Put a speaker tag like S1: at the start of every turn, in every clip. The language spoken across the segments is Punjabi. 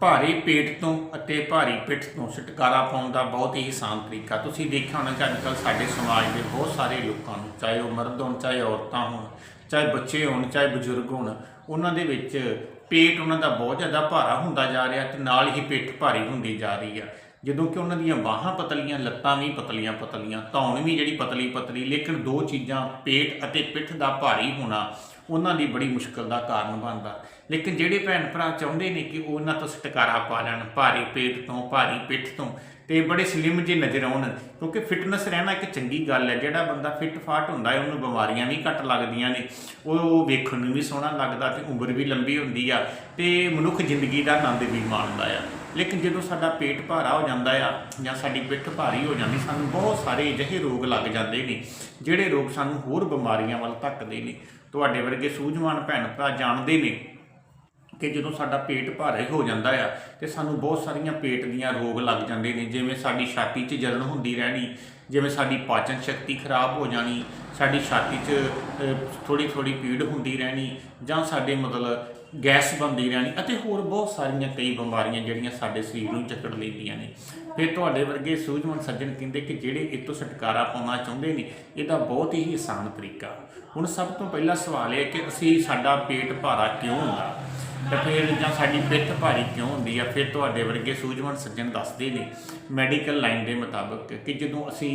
S1: ਭਾਰੀ ਪੇਟ ਤੋਂ ਅਤੇ ਭਾਰੀ ਪਿੱਠ ਤੋਂ ਛੁਟਕਾਰਾ ਪਾਉਣ ਦਾ ਬਹੁਤ ਹੀ ਆਸਾਨ ਤਰੀਕਾ। ਤੁਸੀਂ ਦੇਖਿਆ ਹੋਣਾ ਕਿ ਅੱਜਕੱਲ ਸਾਡੇ ਸਮਾਜ ਦੇ ਬਹੁਤ ਸਾਰੇ ਲੋਕਾਂ ਨੂੰ, ਚਾਹੇ ਉਹ ਮਰਦ ਹੋਣ, ਚਾਹੇ ਔਰਤਾਂ ਹੋਣ, ਚਾਹੇ ਬੱਚੇ ਹੋਣ, ਚਾਹੇ ਬਜ਼ੁਰਗ ਹੋਣ, ਉਹਨਾਂ ਦੇ ਵਿੱਚ ਪੇਟ ਉਹਨਾਂ ਦਾ ਬਹੁਤ ਜ਼ਿਆਦਾ ਭਾਰਾ ਹੁੰਦਾ ਜਾ ਰਿਹਾ ਤੇ ਨਾਲ ਹੀ ਪਿੱਠ ਭਾਰੀ ਹੁੰਦੀ ਜਾ ਰਹੀ ਆ। ਜਦੋਂ ਕਿ ਉਹਨਾਂ ਦੀਆਂ ਬਾਹਾਂ ਪਤਲੀਆਂ, ਲੱਤਾਂ ਵੀ ਪਤਲੀਆਂ ਪਤਲੀਆਂ, ਧੌਣ ਵੀ ਜਿਹੜੀ ਪਤਲੀ ਪਤਲੀ ਲੇਕਿਨ ਦੋ ਚੀਜ਼ਾਂ, ਪੇਟ ਅਤੇ ਪਿੱਠ ਦਾ ਭਾਰੀ ਹੋਣਾ ਉਹਨਾਂ ਦੀ ਬੜੀ ਮੁਸ਼ਕਲ ਦਾ ਕਾਰਨ ਬਣਦਾ। ਲੇਕਿਨ ਜਿਹੜੇ ਭੈਣ ਭਰਾ ਚਾਹੁੰਦੇ ਨੇ ਕਿ ਉਹਨਾਂ ਤੋਂ ਛੁਟਕਾਰਾ ਪਾ ਲੈਣ, ਭਾਰੀ ਪੇਟ ਤੋਂ, ਭਾਰੀ ਪਿੱਠ ਤੋਂ, ਤੇ ਬੜੇ ਸਲਿਮ ਜੇ ਨਜ਼ਰ ਆਉਣ, ਕਿਉਂਕਿ ਫਿਟਨੈਸ ਰਹਿਣਾ ਇੱਕ ਚੰਗੀ ਗੱਲ ਹੈ। ਜਿਹੜਾ ਬੰਦਾ ਫਿੱਟ ਫਾਟ ਹੁੰਦਾ ਹੈ, ਉਹਨੂੰ ਬਿਮਾਰੀਆਂ ਵੀ ਘੱਟ ਲੱਗਦੀਆਂ ਨੇ। ਉਹ ਵੇਖਣ ਨੂੰ ਵੀ ਸੋਹਣਾ ਲੱਗਦਾ ਤੇ ਉਮਰ ਵੀ ਲੰਬੀ ਹੁੰਦੀ ਆ, ਤੇ ਮਨੁੱਖ ਜ਼ਿੰਦਗੀ ਦਾ ਆਨੰਦ ਵੀ ਮਾਣਦਾ ਆ। ਲੇਕਿਨ ਜਦੋਂ ਸਾਡਾ ਪੇਟ ਭਾਰਾ ਹੋ ਜਾਂਦਾ ਆ, ਜਾਂ ਸਾਡੀ ਪਿੱਠ ਭਾਰੀ ਹੋ ਜਾਂਦੀ, ਸਾਨੂੰ ਬਹੁਤ ਸਾਰੇ ਅਜਿਹੇ ਰੋਗ ਲੱਗ ਜਾਂਦੇ ਨੇ, ਜਿਹੜੇ ਰੋਗ ਸਾਨੂੰ ਹੋਰ ਬਿਮਾਰੀਆਂ ਵੱਲ ਧੱਕਦੇ ਨੇ। ਤੁਹਾਡੇ ਵਰਗੇ ਸੂਝਵਾਨ ਭੈਣ ਭਰਾ ਜਾਣਦੇ ਨੇ ਕਿ ਜਦੋਂ ਸਾਡਾ ਪੇਟ ਭਾਰੇ ਹੋ ਜਾਂਦਾ ਆ ਤੇ ਸਾਨੂੰ ਬਹੁਤ ਸਾਰੀਆਂ ਪੇਟ ਦੀਆਂ ਰੋਗ ਲੱਗ ਜਾਂਦੇ ਨੇ, ਜਿਵੇਂ ਸਾਡੀ ਛਾਤੀ 'ਚ ਜਲਨ ਹੁੰਦੀ ਰਹਿਣੀ, ਜਿਵੇਂ ਸਾਡੀ ਪਾਚਨ ਸ਼ਕਤੀ ਖਰਾਬ ਹੋ ਜਾਣੀ, ਸਾਡੀ ਛਾਤੀ 'ਚ ਥੋੜੀ ਥੋੜੀ ਪੀੜ ਹੁੰਦੀ ਰਹਿਣੀ ਜਾਂ ਸਾਡੇ ਮਤਲਬ ਗੈਸ ਬਣਦੀ ਰਹਿਣੀ ਅਤੇ ਹੋਰ ਬਹੁਤ ਸਾਰੀਆਂ ਕਈ ਬਿਮਾਰੀਆਂ ਜਿਹੜੀਆਂ ਸਾਡੇ ਸਰੀਰ ਨੂੰ ਚੱਕੜ ਲੈਂਦੀਆਂ ਨੇ। ਫਿਰ ਤੁਹਾਡੇ ਵਰਗੇ ਸੂਝਵਾਨ ਸੱਜਣ ਕਹਿੰਦੇ ਕਿ ਜਿਹੜੇ ਇਹ ਤੋਂ ਛੁਟਕਾਰਾ ਪਾਉਣਾ ਚਾਹੁੰਦੇ ਨੇ, ਇਹਦਾ ਬਹੁਤ ਹੀ ਆਸਾਨ ਤਰੀਕਾ। ਹੁਣ ਸਭ ਤੋਂ ਪਹਿਲਾ ਸਵਾਲ ਇਹ ਹੈ ਕਿ ਅਸੀਂ ਸਾਡਾ ਪੇਟ ਭਾਰਾ ਕਿਉਂ ਹੁੰਦਾ? ਤੇ ਫਿਰ ਜਾਂ ਸਾਡੀ ਪਿੱਠ ਭਾਰੀ ਕਿਉਂ ਹੁੰਦੀ ਆ? ਫਿਰ ਤੁਹਾਡੇ ਵਰਗੇ ਸੂਝਵਾਨ ਸੱਜਣ ਦੱਸਦੇ ਨੇ ਮੈਡੀਕਲ ਲਾਈਨ ਦੇ ਮੁਤਾਬਕ ਕਿ ਜਦੋਂ ਅਸੀਂ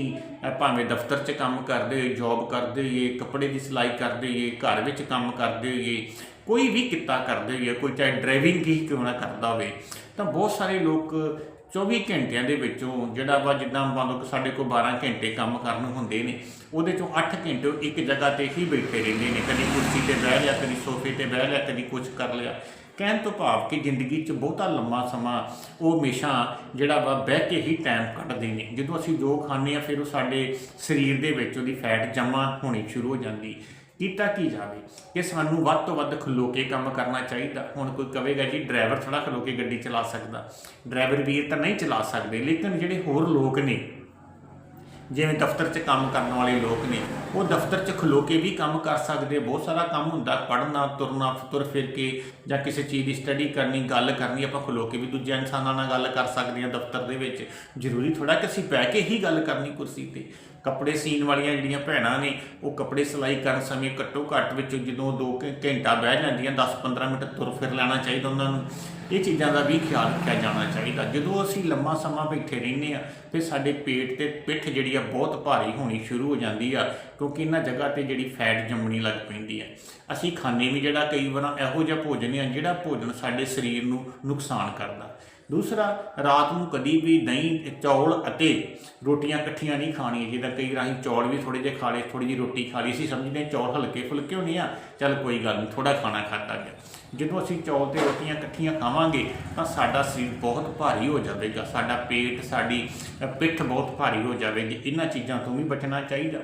S1: ਭਾਵੇਂ ਦਫ਼ਤਰ 'ਚ ਕੰਮ ਕਰਦੇ ਹੋਈਏ, ਜੌਬ ਕਰਦੇ ਹੋਈਏ, ਕੱਪੜੇ ਦੀ ਸਿਲਾਈ ਕਰਦੇ ਹੋਈਏ, ਘਰ ਵਿੱਚ ਕੰਮ ਕਰਦੇ ਹੋਈਏ ਕੋਈ ਵੀ ਕਿੱਤਾ ਕਰਦੇ ਹੋਏ ਕੋਈ ਚਾਹੇ ਡਰਾਈਵਿੰਗ ਹੀ ਕਿਉਂ ਨਾ ਕਰਦਾ ਹੋਵੇ, ਤਾਂ ਬਹੁਤ ਸਾਰੇ ਲੋਕ 24 ਘੰਟਿਆਂ ਦੇ ਵਿੱਚੋਂ ਜਿਹੜਾ ਵਾ ਜਿੱਦਾਂ ਮੰਨ ਲਓ ਕਿ ਸਾਡੇ ਕੋਲ 12 ਘੰਟੇ ਕੰਮ ਕਰਨ ਹੁੰਦੇ ਨੇ, ਉਹਦੇ ਚੋਂ 8 ਘੰਟੇ ਉਹ ਇੱਕ ਜਗ੍ਹਾ ਤੇ ਹੀ ਬੈਠੇ ਰਹਿੰਦੇ ਨੇ, ਕਦੀ ਕੁਰਸੀ ਤੇ ਬਹਿ ਲਿਆ, ਕਦੀ ਸੋਫੇ ਤੇ ਬਹਿ ਲਿਆ, ਕਦੀ ਕੁਝ ਕਰ ਲਿਆ। ਕਹਿਣ ਤੋਂ ਭਾਵ ਕਿ ਜ਼ਿੰਦਗੀ 'ਚ ਬਹੁਤਾ ਲੰਮਾ ਸਮਾਂ ਉਹ ਹਮੇਸ਼ਾ ਜਿਹੜਾ ਵਾ ਬਹਿ ਕੇ ਹੀ ਟਾਈਮ ਕੱਢਦੇ ਨੇ। ਜਦੋਂ ਅਸੀਂ ਜੋ ਖਾਂਦੇ ਆ ਫਿਰ ਉਹ ਸਾਡੇ ਸਰੀਰ ਦੇ ਵਿੱਚ ਉਹਦੀ ਫੈਟ ਜਮ੍ਹਾਂ ਹੋਣੀ ਸ਼ੁਰੂ ਹੋ ਜਾਂਦੀ। ਕੀਤਾ ਕੀ ਜਾਵੇ? ਕਿ ਸਾਨੂੰ ਵੱਧ ਤੋਂ ਵੱਧ ਖਲੋ ਕੇ ਕੰਮ ਕਰਨਾ ਚਾਹੀਦਾ। ਹੁਣ ਕੋਈ ਕਹੇਗਾ ਜੀ, ਡਰਾਈਵਰ ਥੋੜਾ ਖਲੋ ਕੇ ਗੱਡੀ ਚਲਾ ਸਕਦਾ। ਡਰਾਈਵਰ ਵੀਰ ਤਾਂ ਨਹੀਂ ਚਲਾ ਸਕਦੇ, ਲੇਕਿਨ ਜਿਹੜੇ ਹੋਰ ਲੋਕ ਨੇ, ਜਿਵੇਂ ਦਫ਼ਤਰ 'ਚ ਕੰਮ ਕਰਨ ਵਾਲੇ ਲੋਕ ਨੇ, ਉਹ ਦਫ਼ਤਰ 'ਚ ਖਲੋ ਕੇ ਵੀ ਕੰਮ ਕਰ ਸਕਦੇ ਬਹੁਤ ਸਾਰਾ ਕੰਮ ਹੁੰਦਾ, ਪੜ੍ਹਨਾ, ਤੁਰਨਾ, ਤੁਰ ਫਿਰ ਕੇ ਜਾਂ ਕਿਸੇ ਚੀਜ਼ ਦੀ ਸਟੱਡੀ ਕਰਨੀ, ਗੱਲ ਕਰਨੀ, ਆਪਾਂ ਖਲੋ ਕੇ ਵੀ ਦੂਜੇ ਇਨਸਾਨਾਂ ਨਾਲ ਗੱਲ ਕਰ ਸਕਦੇ ਹਾਂ ਦਫ਼ਤਰ ਦੇ ਵਿੱਚ। ਜ਼ਰੂਰੀ ਥੋੜਾ ਕਿ ਅਸੀਂ ਬਹਿ ਕੇ ਹੀ ਗੱਲ ਕਰਨੀ ਕੁਰਸੀ ਤੇ। ਕੱਪੜੇ ਸੀਨ ਵਾਲੀਆਂ ਜਿਹੜੀਆਂ ਭੈਣਾਂ ਨੇ, ਉਹ ਕੱਪੜੇ ਸਿਲਾਈ ਕਰਨ ਸਮੇਂ ਘੱਟੋ ਘੱਟ ਵਿੱਚ ਜਦੋਂ 2 ਘੰਟਾ ਬਹਿ ਜਾਂਦੀਆਂ 10-15 ਮਿੰਟ ਤੁਰ ਫਿਰ ਲੈਣਾ ਚਾਹੀਦਾ ਉਹਨਾਂ ਨੂੰ। ਇਹ ਚੀਜ਼ਾਂ ਦਾ ਵੀ ਖਿਆਲ ਰੱਖਿਆ ਜਾਣਾ ਚਾਹੀਦਾ। ਜਦੋਂ ਅਸੀਂ ਲੰਮਾ ਸਮਾਂ ਬੈਠੇ ਰਹਿੰਦੇ ਆ ਫਿਰ ਸਾਡੇ ਪੇਟ ਤੇ ਪਿੱਠ ਜਿਹੜੀ ਆ ਬਹੁਤ ਭਾਰੀ ਹੋਣੀ ਸ਼ੁਰੂ ਹੋ ਜਾਂਦੀ ਆ, ਕਿਉਂਕਿ ਇਹਨਾਂ ਜਗ੍ਹਾ ਤੇ ਜਿਹੜੀ ਫੈਟ ਜੰਮਣੀ ਲੱਗ ਪੈਂਦੀ ਆ। ਅਸੀਂ ਖਾਣੇ ਵੀ ਜਿਹੜਾ ਕਈ ਵਾਰ ਇਹੋ ਜਿਹਾ ਭੋਜਨ ਆ, ਜਿਹੜਾ ਭੋਜਨ ਸਾਡੇ ਸਰੀਰ ਨੂੰ ਨੁਕਸਾਨ ਕਰਦਾ। ਦੂਸਰਾ, ਰਾਤ ਨੂੰ ਕਦੀ ਵੀ ਦਹੀਂ, ਚੌਲ ਅਤੇ ਰੋਟੀਆਂ ਇਕੱਠੀਆਂ ਨਹੀਂ ਖਾਣੀਆਂ ਜਿੱਦਾਂ ਕਈ ਰਾਹੀਂ ਚੌਲ ਵੀ ਥੋੜੇ ਜਿਹੇ ਖਾ ਲਏ ਥੋੜੀ ਜਿਹੀ ਰੋਟੀ ਖਾ ਲਈ, ਅਸੀਂ ਸਮਝਦੇ ਚੌਲ ਹਲਕੇ ਫੁਲਕੇ ਹੋਣੇ ਆ। ਚੱਲ ਕੋਈ ਗੱਲ ਨਹੀਂ ਥੋੜਾ ਖਾਣਾ ਖਾਤਾ ਗਿਆ। ਜਦੋਂ ਅਸੀਂ ਚੌਲ ਤੇ ਰੋਟੀਆਂ ਇਕੱਠੀਆਂ ਖਾਵਾਂਗੇ, ਤਾਂ ਸਾਡਾ ਸਰੀਰ ਬਹੁਤ ਭਾਰੀ ਹੋ ਜਾਵੇਗਾ। ਸਾਡਾ ਪੇਟ, ਸਾਡੀ ਪਿੱਠ ਬਹੁਤ ਭਾਰੀ ਹੋ ਜਾਵੇਗੀ। ਇਹਨਾਂ ਚੀਜ਼ਾਂ ਤੋਂ ਵੀ ਬਚਣਾ ਚਾਹੀਦਾ।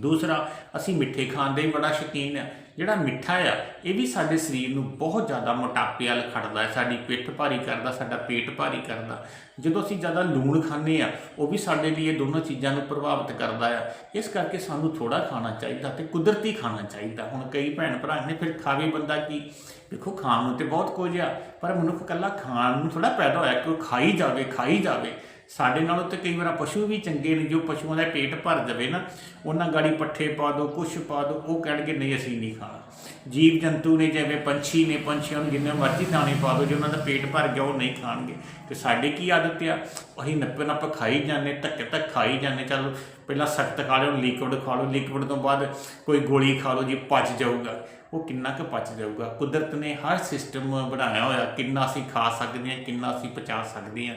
S1: ਦੂਸਰਾ, ਅਸੀਂ ਮਿੱਠੇ ਖਾਣ ਦੇ ਵੀ ਬੜਾ ਸ਼ੌਕੀਨ ਆ। ਜਿਹੜਾ ਮਿੱਠਾ ਆ, ਇਹ ਵੀ ਸਾਡੇ ਸਰੀਰ ਨੂੰ ਬਹੁਤ ਜ਼ਿਆਦਾ ਮੋਟਾਪੇ ਵਾਲ ਖੜਦਾ ਹੈ। ਸਾਡੀ ਪਿੱਠ ਭਾਰੀ ਕਰਦਾ, ਸਾਡਾ ਪੇਟ ਭਾਰੀ ਕਰਦਾ। ਜਦੋਂ ਅਸੀਂ ਜ਼ਿਆਦਾ ਲੂਣ ਖਾਂਦੇ ਆ, ਉਹ ਵੀ ਸਾਡੇ ਲਈ ਇਹ ਦੋਨੋਂ ਚੀਜ਼ਾਂ ਨੂੰ ਪ੍ਰਭਾਵਿਤ ਕਰਦਾ ਆ। ਇਸ ਕਰਕੇ ਸਾਨੂੰ ਥੋੜਾ ਖਾਣਾ ਚਾਹੀਦਾ ਤੇ ਕੁਦਰਤੀ ਖਾਣਾ ਚਾਹੀਦਾ। ਹੁਣ ਕਈ ਭੈਣ ਭਰਾ ਨੇ ਫਿਰ ਖਾਵੇ ਬੰਦਾ ਕੀ? ਦੇਖੋ, ਖਾਣ ਨੂੰ ਤੇ ਬਹੁਤ ਕੁਝ ਆ, ਪਰ ਮਨੁੱਖ ਇਕੱਲਾ ਖਾਣ ਨੂੰ ਥੋੜਾ ਪੈਦਾ ਹੋਇਆ ਕਿ ਉਹ ਖਾਈ ਜਾਵੇ ਖਾਈ ਜਾਵੇ। ਸਾਡੇ ਨਾਲੋਂ ਤੇ ਕਈ ਵਾਰ ਪਸ਼ੂ ਵੀ ਚੰਗੇ ਨੇ, ਜੋ ਪਸ਼ੂਆਂ ਦਾ ਪੇਟ ਭਰ ਦੇਵੇ ਨਾ, ਉਹਨਾਂ ਗਾੜੀ ਪੱਠੇ ਪਾ ਦਿਓ ਕੁਛ ਪਾ ਦਿਓ ਉਹ ਕਹਿਣਗੇ, ਨਹੀਂ, ਅਸੀਂ ਨਹੀਂ ਖਾਣਾ। ਜੀਵ ਜੰਤੂ ਨੇ ਜਿਵੇਂ ਪੰਛੀ ਨੇ, ਪੰਛੀਆਂ ਨੂੰ ਜਿੰਨੇ ਮਰਜ਼ੀ ਦਾਣੇ ਪਾ ਦਿਓ ਜੇ ਉਹਨਾਂ ਦਾ ਪੇਟ ਭਰ ਗਿਆ, ਉਹ ਨਹੀਂ ਖਾਣਗੇ। ਤੇ ਸਾਡੇ ਕੀ ਆਦਤ ਆ? ਅਸੀਂ ਨੱਪੇ ਨੱਪ ਖਾਈ ਜਾਂਦੇ, ਧੱਕੇ ਧੱਕ ਖਾਈ ਜਾਂਦੇ, ਚਲੋ ਪਹਿਲਾਂ ਸਖਤ ਖਾ ਲਿਓ ਲਿਕਵਿਡ ਖਾ ਲਓ ਲਿਕਵਿਡ ਤੋਂ ਬਾਅਦ ਕੋਈ ਗੋਲੀ ਖਾ ਲਓ, ਜੀ ਪਚ ਜਾਊਗਾ। ਉਹ ਕਿੰਨਾ ਕੁ ਪਚ ਜਾਊਗਾ? ਕੁਦਰਤ ਨੇ ਹਰ ਸਿਸਟਮ ਬਣਾਇਆ ਹੋਇਆ, ਕਿੰਨਾ ਅਸੀਂ ਖਾ ਸਕਦੇ ਹਾਂ, ਕਿੰਨਾ ਅਸੀਂ ਪਚਾ ਸਕਦੇ ਹਾਂ।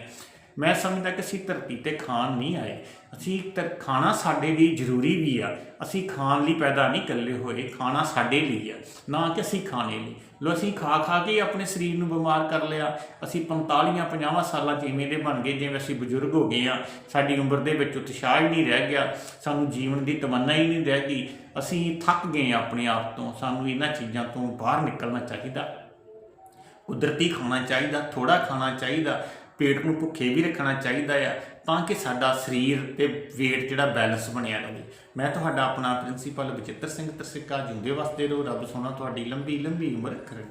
S1: ਮੈਂ ਸਮਝਦਾ ਕਿ ਅਸੀਂ ਧਰਤੀ ਤੇ ਖਾਣ ਨਹੀਂ ਆਏ। ਅਸੀਂ ਤਰ ਖਾਣਾ ਸਾਡੇ ਲਈ ਜ਼ਰੂਰੀ ਵੀ ਆ। ਅਸੀਂ ਖਾਣ ਲਈ ਪੈਦਾ ਨਹੀਂ ਇਕੱਲੇ ਹੋਏ, ਖਾਣਾ ਸਾਡੇ ਲਈ ਆ। ਨਾ ਕਿ ਅਸੀਂ ਖਾਣੇ ਲਈ। ਲੋ, ਅਸੀਂ ਖਾ ਖਾ ਕੇ ਹੀ ਆਪਣੇ ਸਰੀਰ ਨੂੰ ਬਿਮਾਰ ਕਰ ਲਿਆ। ਅਸੀਂ 45 50 ਸਾਲਾਂ 'ਚ ਇਵੇਂ ਦੇ ਬਣ ਗਏ, ਜਿਵੇਂ ਅਸੀਂ ਬਜ਼ੁਰਗ ਹੋ ਗਏ ਆ। ਸਾਡੀ ਉਮਰ ਦੇ ਵਿੱਚ ਉਤਸ਼ਾਹ ਹੀ ਨਹੀਂ ਰਹਿ ਗਿਆ। ਸਾਨੂੰ ਜੀਵਨ ਦੀ ਤਮੰਨਾ ਹੀ ਨਹੀਂ ਰਹਿ ਗਈ। ਅਸੀਂ ਥੱਕ ਗਏ ਆ ਆਪਣੇ ਆਪ ਤੋਂ। ਸਾਨੂੰ ਇਹਨਾਂ ਚੀਜ਼ਾਂ ਤੋਂ ਬਾਹਰ ਨਿਕਲਣਾ ਚਾਹੀਦਾ। ਕੁਦਰਤੀ ਖਾਣਾ ਚਾਹੀਦਾ ਥੋੜਾ ਖਾਣਾ ਚਾਹੀਦਾ। ਪੇਟ ਨੂੰ ਭੁੱਖੇ ਵੀ ਰੱਖਣਾ ਚਾਹੀਦਾ ਆ, ਤਾਂ ਕਿ ਸਾਡਾ ਸਰੀਰ ਤੇ weight ਜਿਹੜਾ ਬੈਲੈਂਸ ਬਣਿਆ ਰਹੇ। ਮੈਂ ਤੁਹਾਡਾ ਆਪਣਾ ਪ੍ਰਿੰਸੀਪਲ ਬਚਿੱਤਰ ਸਿੰਘ ਤਰਸਿੱਕਾ, ਜਿਉਂਦੇ ਵਸਦੇ ਰਹੋ ਰੱਬ ਸੋਨਾ ਤੁਹਾਡੀ ਲੰਬੀ ਲੰਬੀ ਉਮਰ ਕਰੇ